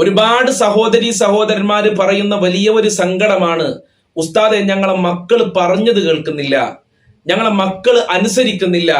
ഒരുപാട് സഹോദരി സഹോദരന്മാര് പറയുന്ന വലിയ ഒരു സങ്കടമാണ്. ഉസ്താദെ ഞങ്ങളെ മക്കൾ പറഞ്ഞത് കേൾക്കുന്നില്ല. ഞങ്ങളെ മക്കൾ അനുസരിക്കുന്നില്ല.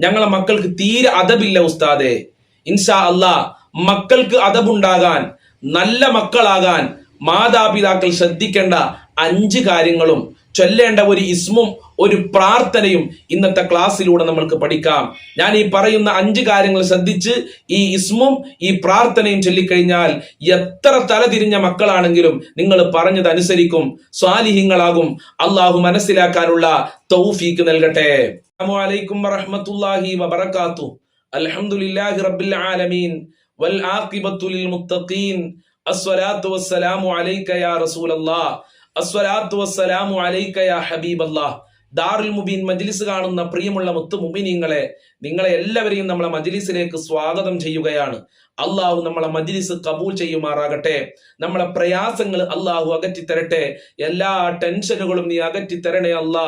ഞങ്ങളെ മക്കൾക്ക് തീരെ അതബില്ല ഉസ്താദെ. ഇൻഷാ അല്ലാ മക്കൾക്ക് അതബുണ്ടാകാൻ നല്ല മക്കളാകാൻ മാതാപിതാക്കൾ ശ്രദ്ധിക്കേണ്ട അഞ്ച് കാര്യങ്ങളും ചൊല്ലേണ്ട ഒരു ഇസ്മും ഒരു പ്രാർത്ഥനയും ഇന്നത്തെ ക്ലാസ്സിലൂടെ നമ്മൾക്ക് പഠിക്കാം. ഞാൻ ഈ പറയുന്ന അഞ്ച് കാര്യങ്ങൾ ശ്രദ്ധിച്ച് ഈ ഇസ്മും ഈ പ്രാർത്ഥനയും ചൊല്ലിക്കഴിഞ്ഞാൽ എത്ര തലതിരിഞ്ഞ മക്കളാണെങ്കിലും നിങ്ങൾ പറഞ്ഞത് അനുസരിക്കും സ്വാലിഹിങ്ങളാകും അള്ളാഹു മനസ്സിലാക്കാനുള്ള തൗഫീക്ക് നൽകട്ടെ. അസ്സലാമു അലൈക്കും വറഹ്മത്തുള്ളാഹി വബറകാത്തു. അൽഹംദുലില്ലാഹി റബ്ബിൽ ആലമീൻ. വൽ ആഖിബത്തു ലിൽ മുത്തഖീൻ. അസ്സലാത്തു വസ്സലാമു അലൈക യാ റസൂലല്ലാഹ് അസ്സലാത്തു വസ്സലാമു അലൈക യാ ഹബീബല്ലാഹ് ദാറുൽ മുബീൻ മജ്ലിസ് കാണുന്ന പ്രിയമുള്ള മുത്തു മുബിനീങ്ങളെ നിങ്ങളെ എല്ലാവരെയും നമ്മളെ മജ്ലിസിലേക്ക് സ്വാഗതം ചെയ്യുകയാണ്. അള്ളാഹു നമ്മളെ മജ്ലിസ് കബൂൽ ചെയ്യുമാറാകട്ടെ. നമ്മളെ പ്രയാസങ്ങൾ അള്ളാഹു അകറ്റി തരട്ടെ എല്ലാ ടെൻഷനുകളും നീ അകറ്റി തരണേ അല്ലാ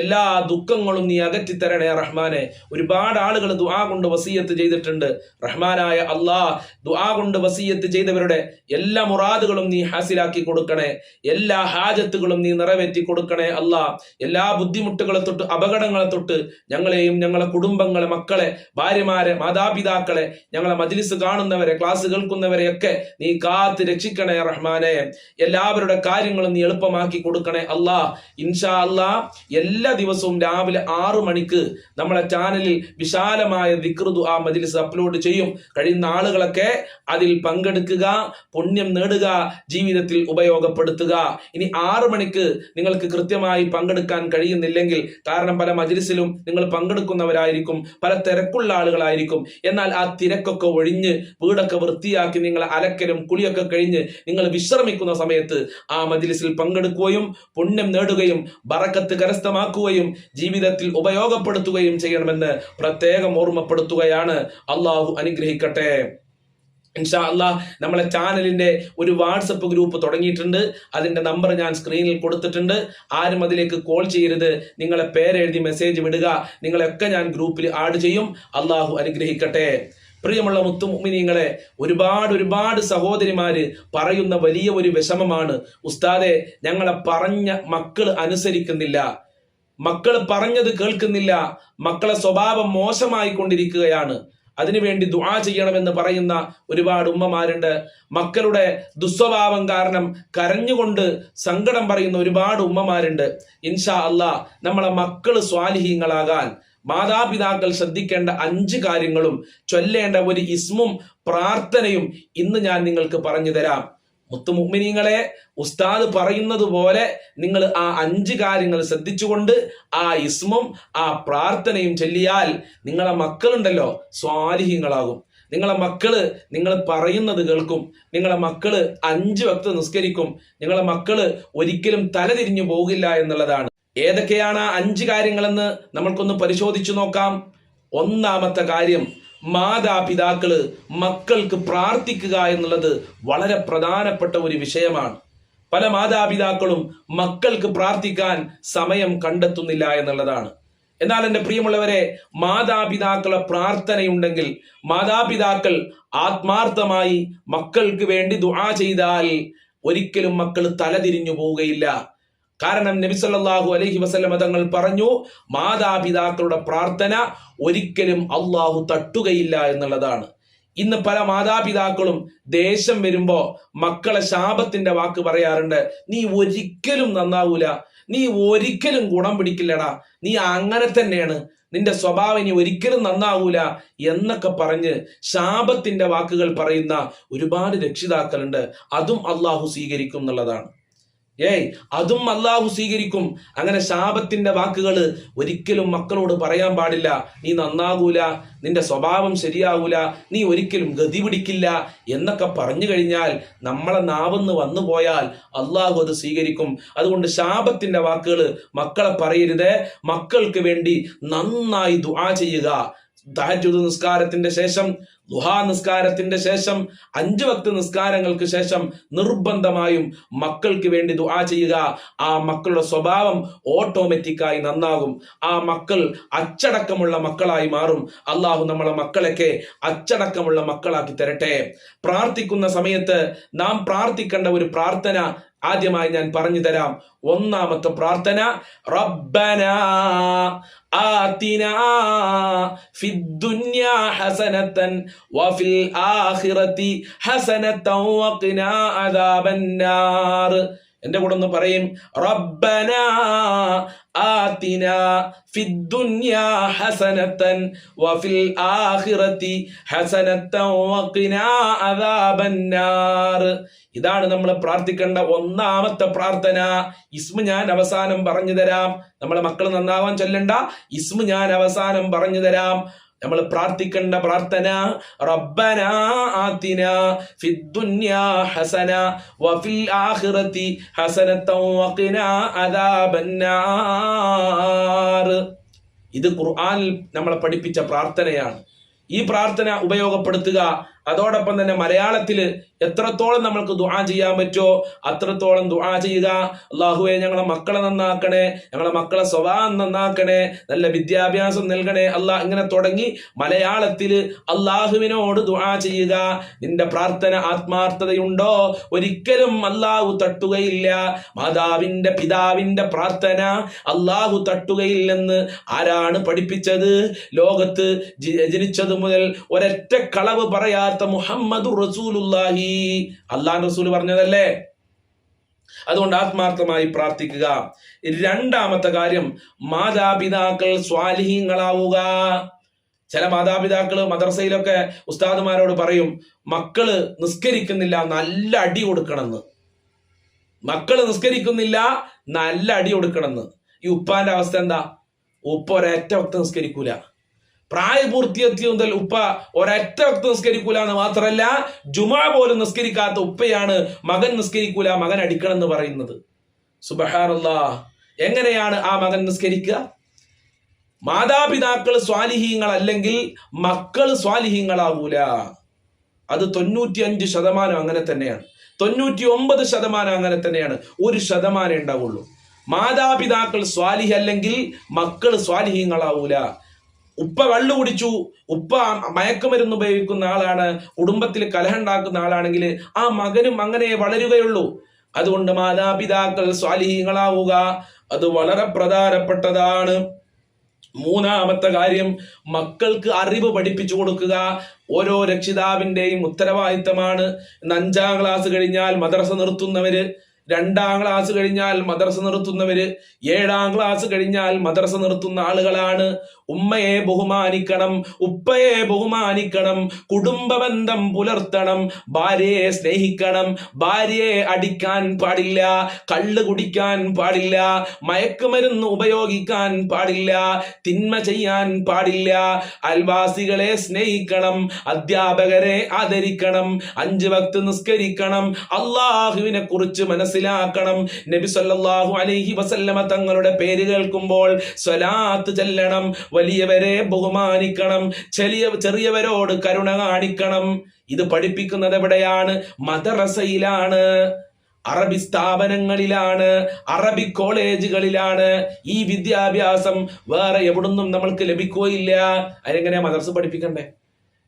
എല്ലാ ദുഃഖങ്ങളും നീ അകറ്റി തരണേ റഹ്മാനെ. ഒരുപാട് ആളുകൾ ദുആ കൊണ്ട് വസീയത്ത് ചെയ്തിട്ടുണ്ട്. റഹ്മാനായ അള്ളാ ദുആ കൊണ്ട് വസീയത്ത് ചെയ്തവരുടെ എല്ലാ മുറാദുകളും നീ ഹാസിലാക്കി കൊടുക്കണേ. എല്ലാ ഹാജത്തുകളും നീ നിറവേറ്റി കൊടുക്കണേ അല്ലാ എല്ലാ ബുദ്ധിമുട്ടുകളെ തൊട്ട് അപകടങ്ങളെ തൊട്ട് ഞങ്ങളെയും ഞങ്ങളെ കുടുംബങ്ങളെ മക്കളെ ഭാര്യമാരെ മാതാപിതാക്കളെ ഞങ്ങളെ മജ്ലിസ് കാണുന്നവരെ ക്ലാസ് കേൾക്കുന്നവരെയൊക്കെ നീ കാത്ത് രക്ഷിക്കണേ റഹ്മാനെ. എല്ലാവരുടെ കാര്യങ്ങളും നീ എളുപ്പമാക്കി കൊടുക്കണേ അല്ലാ. ഇൻഷാ അല്ലാ എല്ലാ ദിവസവും രാവിലെ ആറു മണിക്ക് നമ്മളെ ചാനലിൽ വിശാലമായ വികൃതു ആ മജ്ലിസ് അപ്ലോഡ് ചെയ്യും. കഴിയുന്ന ആളുകളൊക്കെ അതിൽ പങ്കെടുക്കുക പുണ്യം നേടുക ജീവിതത്തിൽ ഉപയോഗപ്പെടുത്തുക. ഇനി ആറു മണിക്ക് നിങ്ങൾക്ക് കൃത്യമായി പങ്കെടുക്കാൻ കഴിയുന്നില്ലെങ്കിൽ കാരണം പല മജിലിസിലും നിങ്ങൾ പങ്കെടുക്കുന്നവരായിരിക്കും പല തിരക്കുള്ള ആളുകളായിരിക്കും. എന്നാൽ ആ തിരക്കൊക്കെ ഒഴിഞ്ഞ് വീടൊക്കെ വൃത്തിയാക്കി നിങ്ങൾ അലക്കലും കുളിയൊക്കെ കഴിഞ്ഞ് നിങ്ങൾ വിശ്രമിക്കുന്ന സമയത്ത് ആ മജിലിസിൽ പങ്കെടുക്കുകയും പുണ്യം നേടുകയും ബറക്കത്ത് കരസ്ഥമാക്കുകയും ജീവിതത്തിൽ ഉപയോഗപ്പെടുത്തുകയും ചെയ്യണമെന്ന് പ്രത്യേകം ഓർമ്മപ്പെടുത്തുകയാണ് അള്ളാഹു അനുഗ്രഹിക്കട്ടെ. ഇൻഷാ അല്ലാ നമ്മളെ ചാനലിന്റെ ഒരു വാട്സപ്പ് ഗ്രൂപ്പ് തുടങ്ങിയിട്ടുണ്ട്. അതിന്റെ നമ്പർ ഞാൻ സ്ക്രീനിൽ കൊടുത്തിട്ടുണ്ട്. ആരും അതിലേക്ക് കോൾ ചെയ്യരുത്. നിങ്ങളെ പേരെഴുതി മെസ്സേജ് വിടുക. നിങ്ങളെയൊക്കെ ഞാൻ ഗ്രൂപ്പിൽ ആഡ് ചെയ്യും. അള്ളാഹു അനുഗ്രഹിക്കട്ടെ. പ്രിയമുള്ള മുത്തുമുമിനിങ്ങളെ ഒരുപാട് ഒരുപാട് സഹോദരിമാര് പറയുന്ന വലിയ ഒരു വിഷമമാണ്. ഉസ്താദെ ഞങ്ങളെ പറഞ്ഞ മക്കൾ അനുസരിക്കുന്നില്ല. മക്കൾ പറഞ്ഞത് കേൾക്കുന്നില്ല. മക്കളെ സ്വഭാവം മോശമായി കൊണ്ടിരിക്കുകയാണ് അതിനുവേണ്ടി ദുആ ചെയ്യണമെന്ന് പറയുന്ന ഒരുപാട് ഉമ്മമാരുണ്ട്. മക്കളുടെ ദുസ്വഭാവം കാരണം കരഞ്ഞുകൊണ്ട് സങ്കടം പറയുന്ന ഒരുപാട് ഉമ്മമാരുണ്ട്. ഇൻഷാ അള്ളാ നമ്മളെ മക്കൾ സ്വാലിഹീങ്ങളാകാൻ മാതാപിതാക്കൾ ശ്രദ്ധിക്കേണ്ട അഞ്ച് കാര്യങ്ങളും ചൊല്ലേണ്ട ഒരു ഇസ്മും പ്രാർത്ഥനയും ഇന്ന് ഞാൻ നിങ്ങൾക്ക് പറഞ്ഞു തരാം. മുത്തുമുഗ്മിനീങ്ങളെ ഉസ്താദ് പറയുന്നത് പോലെ നിങ്ങൾ ആ അഞ്ച് കാര്യങ്ങൾ ശ്രദ്ധിച്ചുകൊണ്ട് ആ ഇസ്മും ആ പ്രാർത്ഥനയും ചൊല്ലിയാൽ നിങ്ങളെ മക്കളുണ്ടല്ലോ സ്വാലിഹ്യങ്ങളാകും നിങ്ങളെ മക്കൾ നിങ്ങൾ പറയുന്നത് കേൾക്കും. നിങ്ങളെ മക്കൾ അഞ്ച് വക്ത നിസ്കരിക്കും. നിങ്ങളെ മക്കൾ ഒരിക്കലും തലതിരിഞ്ഞു പോകില്ല എന്നുള്ളതാണ്. ഏതൊക്കെയാണ് അഞ്ച് കാര്യങ്ങളെന്ന് നമ്മൾക്കൊന്ന് പരിശോധിച്ചു നോക്കാം. ഒന്നാമത്തെ കാര്യം മാതാപിതാക്കൾ മക്കൾക്ക് പ്രാർത്ഥിക്കുക എന്നുള്ളത് വളരെ പ്രധാനപ്പെട്ട ഒരു വിഷയമാണ്. പല മാതാപിതാക്കളും മക്കൾക്ക് പ്രാർത്ഥിക്കാൻ സമയം കണ്ടെത്തുന്നില്ല എന്നുള്ളതാണ്. എന്നാൽ എന്റെ പ്രിയമുള്ളവരെ മാതാപിതാക്കളെ പ്രാർത്ഥനയുണ്ടെങ്കിൽ മാതാപിതാക്കൾ ആത്മാർത്ഥമായി മക്കൾക്ക് വേണ്ടി ദുആ ചെയ്താൽ ഒരിക്കലും മക്കൾ തലതിരിഞ്ഞു പോവുകയില്ല. കാരണം നബി സല്ലല്ലാഹു അലൈഹി വസല്ലം തങ്ങൾ പറഞ്ഞു മാതാപിതാക്കളുടെ പ്രാർത്ഥന ഒരിക്കലും അള്ളാഹു തട്ടുകയില്ല എന്നുള്ളതാണ്. ഇന്ന് പല മാതാപിതാക്കളും ദേഷ്യം വരുമ്പോ മക്കളെ ശാപത്തിന്റെ വാക്ക് പറയാറുണ്ട് നീ ഒരിക്കലും നന്നാവൂല നീ ഒരിക്കലും ഗുണം പിടിക്കില്ലടാ നീ അങ്ങനെ തന്നെയാണ് നിന്റെ സ്വഭാവം ഇനി ഒരിക്കലും നന്നാവൂല എന്നൊക്കെ പറഞ്ഞ് ശാപത്തിന്റെ വാക്കുകൾ പറയുന്ന ഒരുപാട് രക്ഷിതാക്കളുണ്ട്. അതും അള്ളാഹു സ്വീകരിക്കും എന്നുള്ളതാണ്. ഏയ് അതും അള്ളാഹു സ്വീകരിക്കും. അങ്ങനെ ശാപത്തിന്റെ വാക്കുകൾ ഒരിക്കലും മക്കളോട് പറയാൻ പാടില്ല. നീ നന്നാകൂല നിന്റെ സ്വഭാവം ശരിയാകൂല നീ ഒരിക്കലും ഗതി പിടിക്കില്ല എന്നൊക്കെ പറഞ്ഞു കഴിഞ്ഞാൽ നമ്മളെ നാവെന്ന് വന്നു പോയാൽ അള്ളാഹു അത് സ്വീകരിക്കും. അതുകൊണ്ട് ശാപത്തിന്റെ വാക്കുകൾ മക്കളെ പറയരുത്. മക്കൾക്ക് വേണ്ടി നന്നായി ദുആ ചെയ്യുക. തഹജ്ജുദ് നിസ്കാരത്തിന്റെ ശേഷം ദുഹാ നിസ്കാരത്തിന്റെ ശേഷം അഞ്ച് വക്ത് നിസ്കാരങ്ങൾക്ക് ശേഷം നിർബന്ധമായും മക്കൾക്ക് വേണ്ടി ദുആ ചെയ്യുക. ആ മക്കളുടെ സ്വഭാവം ഓട്ടോമാറ്റിക്കായി നന്നാകും. ആ മക്കൾ അച്ചടക്കമുള്ള മക്കളായി മാറും. അള്ളാഹു നമ്മളെ മക്കളൊക്കെ അച്ചടക്കമുള്ള മക്കളാക്കി തരട്ടെ. പ്രാർത്ഥിക്കുന്ന സമയത്ത് നാം പ്രാർത്ഥിക്കേണ്ട ഒരു പ്രാർത്ഥന ആദ്യമായി ഞാൻ പറഞ്ഞു തരാം. ഒന്നാമത്തെ പ്രാർത്ഥന റബ്ബന ആതിന ഫിദ്ദുന്യാ ഹസനത്തൻ വഫിൽ ആഖിറതി ഹസനത്തൻ വഖിനാ അദാബന്നാർ എന്റെ കൂടെ ഒന്ന് പറയും റബ്ബന ആതിന ഫിദ്ദുന്യാ ഹസനത്തൻ വഫിൽ ആഖിറതി ഹസനത്തൻ വഖിനാ അദാബന്നാർ. ഇതാണ് നമ്മൾ പ്രാർത്ഥിക്കേണ്ട ഒന്നാമത്തെ പ്രാർത്ഥന. ഇസ്മ ഞാൻ അവസാനം പറഞ്ഞു തരാം. നമ്മളെ മക്കൾ നന്നാവാൻ ചൊല്ലണ്ട. ഇസ്മ ഞാൻ അവസാനം പറഞ്ഞു തരാം. നമ്മൾ പ്രാർത്ഥിക്കേണ്ട പ്രാർത്ഥന റബ്ബന ആതിന ഫിദ്ദുന്യാ ഹസന വഫിൽ ആഖിറതി ഹസനത വഖിനാ അദാബന്നാർ. ഇത് ഖുർആനിൽ നമ്മളെ പഠിപ്പിച്ച പ്രാർത്ഥനയാണ്. ഈ പ്രാർത്ഥന ഉപയോഗപ്പെടുത്തുക അതോടൊപ്പം തന്നെ മലയാളത്തിൽ എത്രത്തോളം നമ്മൾക്ക് ദുആ ചെയ്യാൻ പറ്റുമോ അത്രത്തോളം ദുആ ചെയ്യുക. അള്ളാഹുവെ ഞങ്ങളെ മക്കളെ നന്നാക്കണേ ഞങ്ങളെ മക്കളെ സ്വഭാവം നന്നാക്കണേ നല്ല വിദ്യാഭ്യാസം നൽകണേ. അള്ളാഹ് ഇങ്ങനെ തുടങ്ങി മലയാളത്തിൽ അള്ളാഹുവിനോട് ദുആ ചെയ്യുക. നിന്റെ പ്രാർത്ഥന ആത്മാർത്ഥതയുണ്ടോ? ഒരിക്കലും അള്ളാഹു തട്ടുകയില്ല. മാതാവിന്റെ പിതാവിന്റെ പ്രാർത്ഥന അള്ളാഹു തട്ടുകയില്ലെന്ന് ആരാണ് പഠിപ്പിച്ചത്? ലോകത്ത് ജനിച്ചതു മുതൽ ഒരൊറ്റ കളവ് പറയാത്ത മുഹമ്മദ് റസൂലുല്ലാഹി അള്ളാഹ് റസൂൽ പറഞ്ഞതല്ലേ? അതുകൊണ്ട് ആത്മാർത്ഥമായി പ്രാർത്ഥിക്കുക. രണ്ടാമത്തെ കാര്യം മാതാപിതാക്കൾ സ്വാലിഹീങ്ങളാവുക. ചില മാതാപിതാക്കൾ മദ്രസയിലൊക്കെ ഉസ്താദുമാരോട് പറയും മക്കൾ നിസ്കരിക്കുന്നില്ല നല്ല അടി കൊടുക്കണമെന്ന്. മക്കൾ നിസ്കരിക്കുന്നില്ല നല്ല അടി കൊടുക്കണമെന്ന്. ഈ ഉപ്പാന്റെ അവസ്ഥ എന്താ? ഉപ്പ ഒരൊറ്റ വക്ത നിസ്കരിക്കൂല. പ്രായപൂർത്തിയെത്തിയ മുതൽ ഉപ്പ ഒരൊറ്റ വക്ത് നിസ്കരിക്കൂല എന്ന് മാത്രമല്ല ജുമാ പോലും നിസ്കരിക്കാത്ത ഉപ്പയാണ് മകൻ നിസ്കരിക്കൂല മകൻ അടിക്കണം എന്ന് പറയുന്നത്. സുബഹാറല്ലാ എങ്ങനെയാണ് ആ മകൻ നിസ്കരിക്കുക? മാതാപിതാക്കൾ സ്വാലിഹീങ്ങളല്ലെങ്കിൽ മക്കൾ സ്വാലിഹീങ്ങളാവൂല. അത് തൊണ്ണൂറ്റി അഞ്ച് ശതമാനം അങ്ങനെ തന്നെയാണ്. തൊണ്ണൂറ്റി ഒമ്പത് ശതമാനം അങ്ങനെ തന്നെയാണ്. ഒരു ശതമാനം ഉണ്ടാവുള്ളൂ. മാതാപിതാക്കൾ സ്വാലിഹ് അല്ലെങ്കിൽ മക്കൾ സ്വാലിഹീങ്ങളാവൂല. ഉപ്പ കള്ളു കുടിച്ചു. ഉപ്പ മയക്കുമരുന്ന് ഉപയോഗിക്കുന്ന ആളാണ്. കുടുംബത്തിൽ കലഹ ഉണ്ടാക്കുന്ന ആളാണെങ്കിൽ ആ മകനും അങ്ങനെ വളരുകയുള്ളൂ. അതുകൊണ്ട് മാതാപിതാക്കൾ സ്വാലിഹീങ്ങളാവുക. അത് വളരെ പ്രധാനപ്പെട്ടതാണ്. മൂന്നാമത്തെ കാര്യം മക്കൾക്ക് അറിവ് പഠിപ്പിച്ചു കൊടുക്കുക. ഓരോ രക്ഷിതാവിന്റെയും ഉത്തരവാദിത്തമാണ്. ഇന്ന് അഞ്ചാം ക്ലാസ് കഴിഞ്ഞാൽ മദ്രസ നിർത്തുന്നവര് രണ്ടാം ക്ലാസ് കഴിഞ്ഞാൽ മദ്രസ നിർത്തുന്നവര് ഏഴാം ക്ലാസ് കഴിഞ്ഞാൽ മദ്രസ നിർത്തുന്ന ആളുകളാണ്. ഉമ്മയെ ബഹുമാനിക്കണം ഉപ്പയെ ബഹുമാനിക്കണം കുടുംബബന്ധം പുലർത്തണം ഭാര്യയെ സ്നേഹിക്കണം ഭാര്യയെ അടിക്കാൻ പാടില്ല കള്ള് കുടിക്കാൻ പാടില്ല മയക്കുമരുന്ന് ഉപയോഗിക്കാൻ പാടില്ല തിന്മ ചെയ്യാൻ പാടില്ല അൽവാസികളെ സ്നേഹിക്കണം അധ്യാപകരെ ആദരിക്കണം അഞ്ച് ഭക്ത് നിസ്കരിക്കണം അള്ളാഹുവിനെ കുറിച്ച് മനസ്സിലാക്കണം. നബി സല്ലല്ലാഹു അലൈഹി വസല്ലമ തങ്ങളുടെ പേര് കേൾക്കുമ്പോൾ സ്വലാത്ത് ചെല്ലണം വലിയവരെ ബഹുമാനിക്കണം. ചെറിയ ചെറിയവരോട് കരുണ കാണിക്കണം. ഇത് പഠിപ്പിക്കുന്നത് എവിടെയാണ്? മദ്രസയിലാണ്. അറബി സ്ഥാപനങ്ങളിലാണ്. അറബി കോളേജുകളിലാണ്. ഈ വിദ്യാഭ്യാസം വേറെ എവിടുന്നും നമ്മൾക്ക് ലഭിക്കുകയില്ല. അതിനെങ്ങനെ മദർസ് പഠിപ്പിക്കണ്ടേ?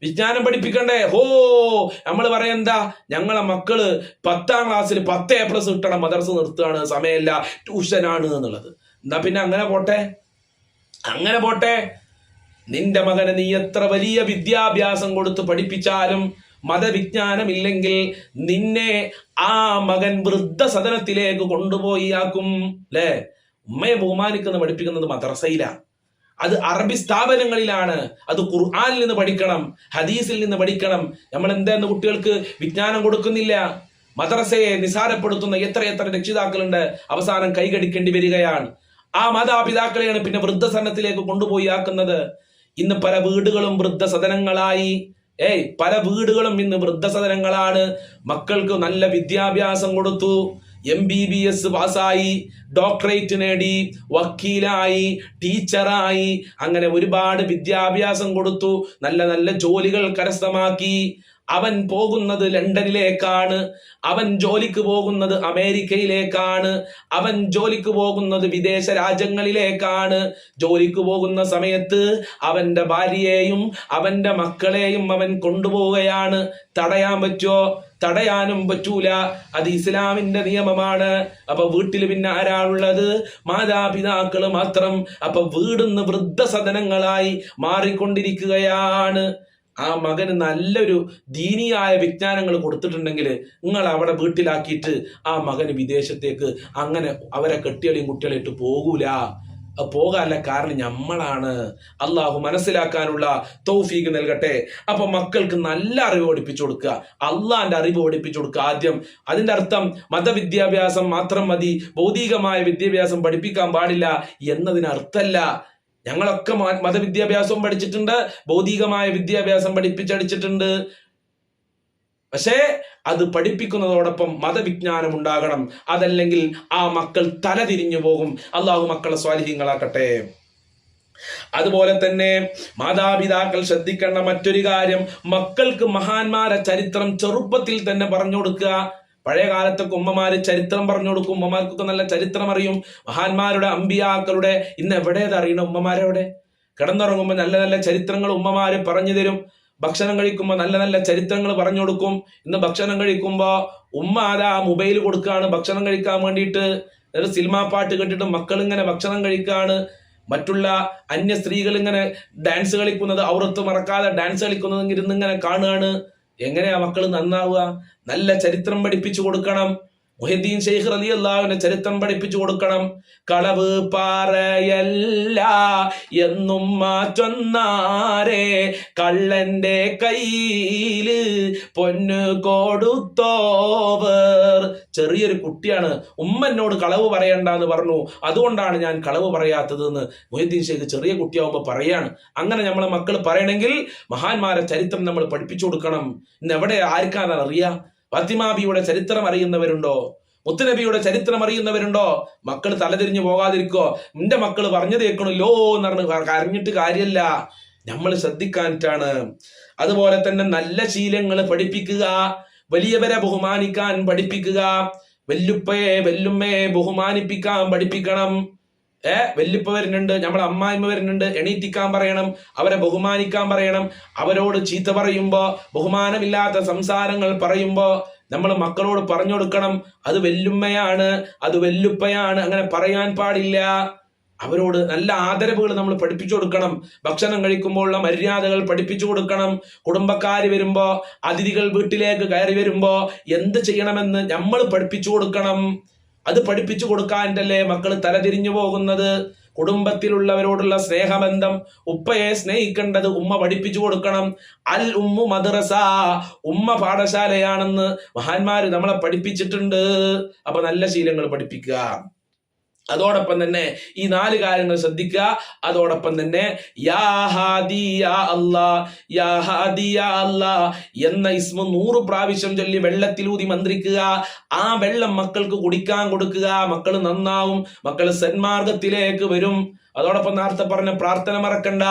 വിജ്ഞാനം പഠിപ്പിക്കണ്ടേ? ഹോ നമ്മൾ പറയെന്താ ഞങ്ങളെ മക്കൾ പത്താം ക്ലാസ്സിൽ പത്ത് എ പ്ലസ് കിട്ടണം. മദർസ് നിർത്തുകയാണ്. സമയമില്ല. ട്യൂഷനാണ് എന്നുള്ളത്. എന്നാ പിന്നെ അങ്ങനെ പോട്ടെ. അങ്ങനെ പോട്ടെ. നിന്റെ മകന് നീ എത്ര വലിയ വിദ്യാഭ്യാസം കൊടുത്ത് പഠിപ്പിച്ചാലും മതവിജ്ഞാനം ഇല്ലെങ്കിൽ നിന്നെ ആ മകൻ വൃദ്ധസദനത്തിലേക്ക് കൊണ്ടുപോയി ആക്കും. അല്ലേ ഉമ്മയെ ബഹുമാനിക്കുന്ന പഠിപ്പിക്കുന്നത് മദ്രസയിലാണ് അത് അറബി സ്ഥാപനങ്ങളിലാണ്. അത് ഖുർആനിൽ നിന്ന് പഠിക്കണം ഹദീസിൽ നിന്ന് പഠിക്കണം. നമ്മൾ എന്താന്ന് കുട്ടികൾക്ക് വിജ്ഞാനം കൊടുക്കുന്നില്ല. മദ്രസയെ നിസാരപ്പെടുത്തുന്ന എത്ര എത്ര രക്ഷിതാക്കളുണ്ട്. അവസാനം കൈകടിക്കേണ്ടി വരികയാണ്. ആ മാതാപിതാക്കളെയാണ് പിന്നെ വൃദ്ധസദനത്തിലേക്ക് കൊണ്ടുപോയി ആക്കുന്നത്. ഇന്ന് പല വീടുകളും വൃദ്ധസദനങ്ങളായി. ഏയ് പല വീടുകളും ഇന്ന് വൃദ്ധസദനങ്ങളാണ്. മക്കൾക്ക് നല്ല വിദ്യാഭ്യാസം കൊടുത്തു. എം ബി ബി എസ് പാസ്സായി. ഡോക്ടറേറ്റ് നേടി. വക്കീലായി. ടീച്ചറായി. അങ്ങനെ ഒരുപാട് വിദ്യാഭ്യാസം കൊടുത്തു. നല്ല നല്ല ജോലികൾ കരസ്ഥമാക്കി. അവൻ പോകുന്നത് ലണ്ടനിലേക്കാണ്. അവൻ ജോലിക്ക് പോകുന്നത് അമേരിക്കയിലേക്കാണ്. അവൻ ജോലിക്ക് പോകുന്നത് വിദേശ രാജ്യങ്ങളിലേക്കാണ്. ജോലിക്ക് പോകുന്ന സമയത്ത് അവന്റെ ഭാര്യയെയും അവന്റെ മക്കളെയും അവൻ കൊണ്ടുപോവുകയാണ്. തടയാൻ പറ്റുമോ തടയാനും പറ്റൂല. അത് ഇസ്ലാമിന്റെ നിയമമാണ്. അപ്പൊ വീട്ടിൽ പിന്നെ ആരാളുള്ളത് മാതാപിതാക്കൾ മാത്രം. അപ്പൊ വീടുന്ന് വൃദ്ധസദനങ്ങളായി മാറിക്കൊണ്ടിരിക്കുകയാണ്. ആ മകന് നല്ലൊരു ദീനിയായ വിജ്ഞാനങ്ങൾ കൊടുത്തിട്ടുണ്ടെങ്കിൽ നിങ്ങൾ അവിടെ വീട്ടിലാക്കിയിട്ട് ആ മകന് വിദേശത്തേക്ക് അങ്ങനെ അവരെ കെട്ടിയളിയും കുട്ടികളെ ഇട്ട് പോകൂല. പോകാനുള്ള കാരണം നമ്മളാണ് അള്ളാഹു മനസ്സിലാക്കാനുള്ള തൗഫീഖ് നൽകട്ടെ. അപ്പൊ മക്കൾക്ക് നല്ല അറിവ് പഠിപ്പിച്ചു കൊടുക്കുക. അള്ളാന്റെ അറിവ് പഠിപ്പിച്ചു കൊടുക്കുക ആദ്യം. അതിന്റെ അർത്ഥം മതവിദ്യാഭ്യാസം മാത്രം മതി. ഭൗതികമായ വിദ്യാഭ്യാസം പഠിപ്പിക്കാൻ പാടില്ല എന്നതിന് അർത്ഥമല്ല. ഞങ്ങളൊക്കെ മതവിദ്യാഭ്യാസവും പഠിച്ചിട്ടുണ്ട് ഭൗതികമായ വിദ്യാഭ്യാസം പഠിപ്പിച്ചടിച്ചിട്ടുണ്ട്. പക്ഷേ അത് പഠിപ്പിക്കുന്നതോടൊപ്പം മതവിജ്ഞാനം ഉണ്ടാകണം. അതല്ലെങ്കിൽ ആ മക്കൾ തല തിരിഞ്ഞു പോകും. അള്ളാഹു മക്കളെ സ്വാധീനങ്ങളാക്കട്ടെ അതുപോലെ തന്നെ മാതാപിതാക്കൾ ശ്രദ്ധിക്കേണ്ട മറ്റൊരു കാര്യം മക്കൾക്ക് മഹാന്മാരെ ചരിത്രം ചെറുപ്പത്തിൽ തന്നെ പറഞ്ഞു കൊടുക്കുക. പഴയ കാലത്തൊക്കെ ഉമ്മമാര് ചരിത്രം പറഞ്ഞു കൊടുക്കും. ഉമ്മമാർക്കൊക്കെ നല്ല ചരിത്രം അറിയും. മഹാന്മാരുടെ അമ്പിയാക്കളുടെ ഇന്ന് എവിടേത് അറിയണം ഉമ്മമാരെവിടെ? കിടന്നുറങ്ങുമ്പോൾ നല്ല നല്ല ചരിത്രങ്ങൾ ഉമ്മമാര് പറഞ്ഞു തരും. ഭക്ഷണം കഴിക്കുമ്പോൾ നല്ല നല്ല ചരിത്രങ്ങൾ പറഞ്ഞു കൊടുക്കും. ഇന്ന് ഭക്ഷണം കഴിക്കുമ്പോൾ ഉമ്മ അതാ മൊബൈൽ കൊടുക്കുകയാണ് ഭക്ഷണം കഴിക്കാൻ വേണ്ടിയിട്ട് ഒരു സിനിമാ പാട്ട് കേട്ടിട്ട് മക്കൾ ഇങ്ങനെ ഭക്ഷണം കഴിക്കുകയാണ് മറ്റുള്ള അന്യ സ്ത്രീകൾ ഇങ്ങനെ ഡാൻസ് കളിക്കുന്നത് ഔറത്ത് മറക്കാതെ ഡാൻസ് കളിക്കുന്നത് ഇരുന്ന് ഇങ്ങനെ കാണുകയാണ്. എങ്ങനെയാ മക്കൾ നന്നാവുക? നല്ല ചരിത്രം പഠിപ്പിച്ചു കൊടുക്കണം. മുഹിദ്ദീൻ ഷെയ്ഖ് അലി അള്ളാഹുവിനെ ചരിത്രം പഠിപ്പിച്ചു കൊടുക്കണം. കളവ് പാറയല്ല എന്നും മാറ്റൊന്നാരെ. കള്ളന്റെ കയ്യിൽ പൊന്നു കൊടുത്തോവർ. ചെറിയൊരു കുട്ടിയാണ്. ഉമ്മനോട് കളവ് പറയണ്ട എന്ന് പറഞ്ഞു. അതുകൊണ്ടാണ് ഞാൻ കളവ് പറയാത്തത് എന്ന് മൊഹിദ്ദീൻ ഷെയ്ഖ് ചെറിയ കുട്ടിയാവുമ്പോൾ പറയാണ്. അങ്ങനെ നമ്മളെ മക്കൾ പറയണമെങ്കിൽ മഹാന്മാരെ ചരിത്രം നമ്മൾ പഠിപ്പിച്ചു കൊടുക്കണം. ഇന്ന് എവിടെ ആർക്കാണ് അറിയാം? ഫാത്തിമാബിയുടെ ചരിത്രം അറിയുന്നവരുണ്ടോ? മുത്തുനബിയുടെ ചരിത്രം അറിയുന്നവരുണ്ടോ? മക്കൾ തലതിരിഞ്ഞു പോകാതിരിക്കോ? നിന്റെ മക്കൾ പറഞ്ഞു കേൾക്കണല്ലോ എന്ന് പറഞ്ഞ് കരഞ്ഞിട്ട് കാര്യമല്ല നമ്മൾ ശ്രദ്ധിക്കാനിട്ടാണ് അതുപോലെ തന്നെ നല്ല ശീലങ്ങൾ പഠിപ്പിക്കുക വലിയവരെ ബഹുമാനിക്കാൻ പഠിപ്പിക്കുക വെല്ലുപ്പയെ വല്ലുമ്മയെ ബഹുമാനിപ്പിക്കാൻ പഠിപ്പിക്കണം. ഏ വല്യപ്പ വരുന്നുണ്ട് നമ്മളെ അമ്മായിമ്മ വരുന്നുണ്ട് എണീറ്റിക്കാൻ പറയണം അവരെ ബഹുമാനിക്കാൻ പറയണം. അവരോട് ചീത്ത പറയുമ്പോ ബഹുമാനമില്ലാത്ത സംസാരങ്ങൾ പറയുമ്പോ നമ്മൾ മക്കളോട് പറഞ്ഞു കൊടുക്കണം അത് വെല്ലുമ്മയാണ് അത് വെല്ലുപ്പയാണ് അങ്ങനെ പറയാൻ പാടില്ല. അവരോട് നല്ല ആദരവുകൾ നമ്മൾ പഠിപ്പിച്ചു കൊടുക്കണം. ഭക്ഷണം കഴിക്കുമ്പോഴുള്ള മര്യാദകൾ പഠിപ്പിച്ചു കൊടുക്കണം. കുടുംബക്കാർ വരുമ്പോ അതിഥികൾ വീട്ടിലേക്ക് കയറി വരുമ്പോ എന്ത് ചെയ്യണമെന്ന് നമ്മൾ പഠിപ്പിച്ചു കൊടുക്കണം. അത് പഠിപ്പിച്ചു കൊടുക്കാന്റെല്ലേ മക്കൾ തലതിരിഞ്ഞു പോകുന്നത്? കുടുംബത്തിലുള്ളവരോടുള്ള സ്നേഹബന്ധം ഉപ്പയെ സ്നേഹിക്കേണ്ടത് ഉമ്മ പഠിപ്പിച്ചു കൊടുക്കണം. അൽ ഉമ്മു മദ്രസ ഉമ്മ പാഠശാലയാണെന്ന് മഹാന്മാര് നമ്മളെ പഠിപ്പിച്ചിട്ടുണ്ട്. അപ്പൊ നല്ല ശീലങ്ങൾ പഠിപ്പിക്കുക. അതോടൊപ്പം തന്നെ ഈ നാല് കാര്യങ്ങൾ ശ്രദ്ധിക്കുക. അതോടൊപ്പം തന്നെ യാ അല്ലാ യാ എന്ന ഇസ്മു നൂറ് പ്രാവശ്യം ചൊല്ലി വെള്ളത്തിലൂതി മന്ത്രിക്കുക. ആ വെള്ളം മക്കൾക്ക് കുടിക്കാൻ കൊടുക്കുക. മക്കൾ നന്നാവും. മക്കൾ സന്മാർഗത്തിലേക്ക് വരും. അതോടൊപ്പം നേരത്തെ പറഞ്ഞ പ്രാർത്ഥന മറക്കണ്ട.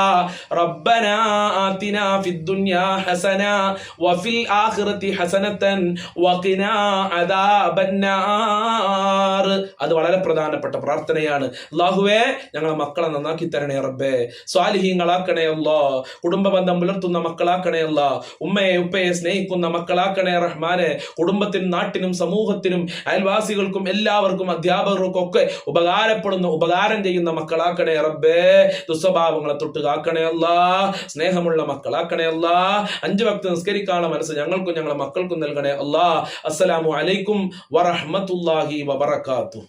റബ്ബന ആതിന ഫിദ്ദുനിയ ഹസന വഫിൽ ആഖിറതി ഹസനതൻ വഖിന അദാബന്നാർ. അത് വളരെ പ്രധാനപ്പെട്ട പ്രാർത്ഥനയാണ്. അല്ലാഹുവേ ഞങ്ങളെ മക്കളെ നന്നാക്കി തരണേ റബ്ബേ. സ്വാലിഹീങ്ങളാക്കണേ അല്ലാ. കുടുംബ ബന്ധം പുലർത്തുന്ന മക്കളാക്കണേ അല്ലാ. ഉമ്മയെ ഉപ്പയെ സ്നേഹിക്കുന്ന മക്കളാക്കണേ റഹ്മാനെ. കുടുംബത്തിനും നാട്ടിനും സമൂഹത്തിനും അയൽവാസികൾക്കും എല്ലാവർക്കും അധ്യാപകർക്കും ഒക്കെ ഉപകാരപ്പെടുന്ന ഉപകാരം ചെയ്യുന്ന മക്കളാക്കണേ റബ്ബേ. ദുസ്വഭാവങ്ങളെ തൊട്ട് കാക്കണേ അല്ല. സ്നേഹമുള്ള മക്കളാക്കണേ അല്ല. അഞ്ച് ഭക്തി നിസ്കരിക്കാനുള്ള മനസ്സ് ഞങ്ങൾക്കും ഞങ്ങളുടെ മക്കൾക്കും നൽകണേ അല്ലാ. അസ്സലാമു അലൈക്കും വറഹ്മത്തുള്ളാഹി വബറകാതുഹു.